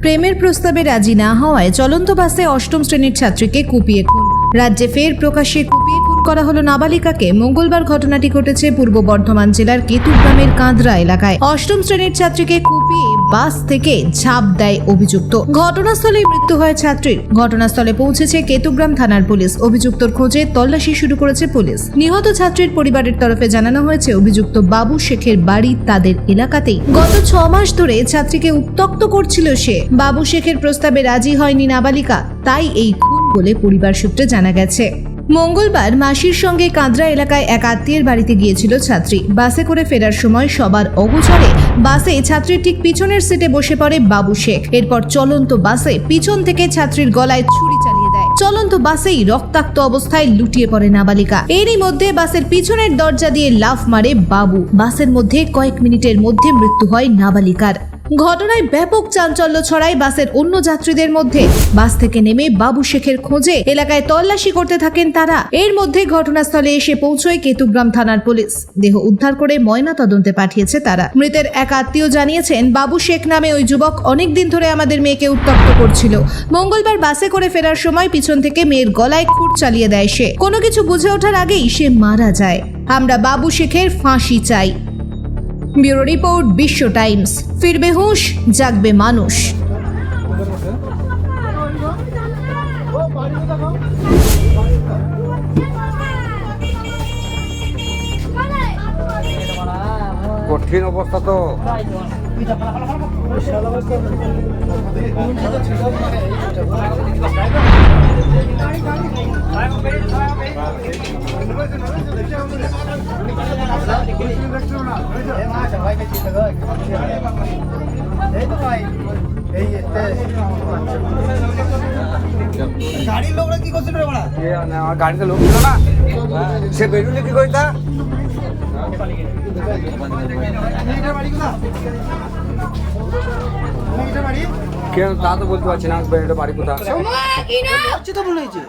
প্রেমের প্রস্তাবে রাজি না হওয়ায় চলন্ত বাসে অষ্টম শ্রেণির ছাত্রীকে কুপিয়ে খুন। রাজ্যে ফের প্রকাশ্যে কুপিয়ে করা হলো নাবালিকাকে। মঙ্গলবার ঘটনাটি ঘটেছে পূর্ব বর্ধমান জেলার কেতুগ্রামের কাঁদরা এলাকায়। অষ্টম শ্রেণির ছাত্রীকে কুপিয়ে বাস থেকে ঝাঁপ দেয় অভিযুক্ত। ঘটনাস্থলে মৃত্যু হয় ছাত্রীর। ঘটনাস্থলে পৌঁছেছে কেতুগ্রাম থানার পুলিশ। অভিযুক্তর খোঁজে তল্লাশি শুরু করেছে পুলিশ। নিহত ছাত্রীর পরিবারের তরফে জানানো হয়েছে, অভিযুক্ত বাবু শেখের বাড়ি তাদের এলাকাতেই। গত ছ মাস ধরে ছাত্রীকে উত্তক্ত করছিল সে। বাবু শেখের প্রস্তাবে রাজি হয়নি নাবালিকা। তাই এই খুন বলে পরিবার সূত্রে জানা গেছে। মঙ্গলবার মাসির সঙ্গে কাঁদরা এলাকায় এক আত্মীয়ের বাড়িতে গিয়েছিল ছাত্রী। বাসে করে ফেরার সময় সবার অগোচরে বাসে ছাত্রীর ঠিক পিছনের সিটে বসে পড়ে বাবু শেখ। এরপর চলন্ত বাসে পিছন থেকে ছাত্রীর গলায় ছুরি চালিয়ে দেয়। চলন্ত বাসেই রক্তাক্ত অবস্থায় লুটিয়ে পড়ে নাবালিকা। এরই মধ্যে বাসের পিছনের দরজা দিয়ে লাফ মারে বাবু। বাসের মধ্যে কয়েক মিনিটের মধ্যে মৃত্যু হয় নাবালিকার। ঘটনায় ব্যাপক চাঞ্চল্য ছড়ায় বাসের অন্য যাত্রীদের মধ্যে। বাস থেকে নেমে বাবু শেখের খোঁজে এলাকায় তল্লাশি করতে থাকেন তারা। এর মধ্যে ঘটনাস্থলে এসে পৌঁছয় কেতুগ্রাম থানার পুলিশ। দেহ উদ্ধার করে ময়না তদন্তে পাঠিয়েছে তারা। মৃতের এক আত্মীয় জানিয়েছেন, বাবু শেখ নামে ওই যুবক অনেকদিন ধরে আমাদের মেয়েকে উত্তপ্ত করছিল। মঙ্গলবার বাসে করে ফেরার সময় পিছন থেকে মেয়ের গলায় খুঁট চালিয়ে দেয় সে। কোনো কিছু বুঝে ওঠার আগেই সে মারা যায়। আমরা বাবু শেখের ফাঁসি চাই। Bureau report Bishwa Times. ফিরবে হুঁশ জাগবে মানুষ। কঠিন অবস্থা তো। গাড়ির লোকরা কি করছিল রে বাড়া এ না, আমার গাড়িতে লোক ছিল না সে বেরুলে কি বাড়ি কেন তা তো বলতে পারছি না বাড়ি কোথা হচ্ছে তো হয়েছে।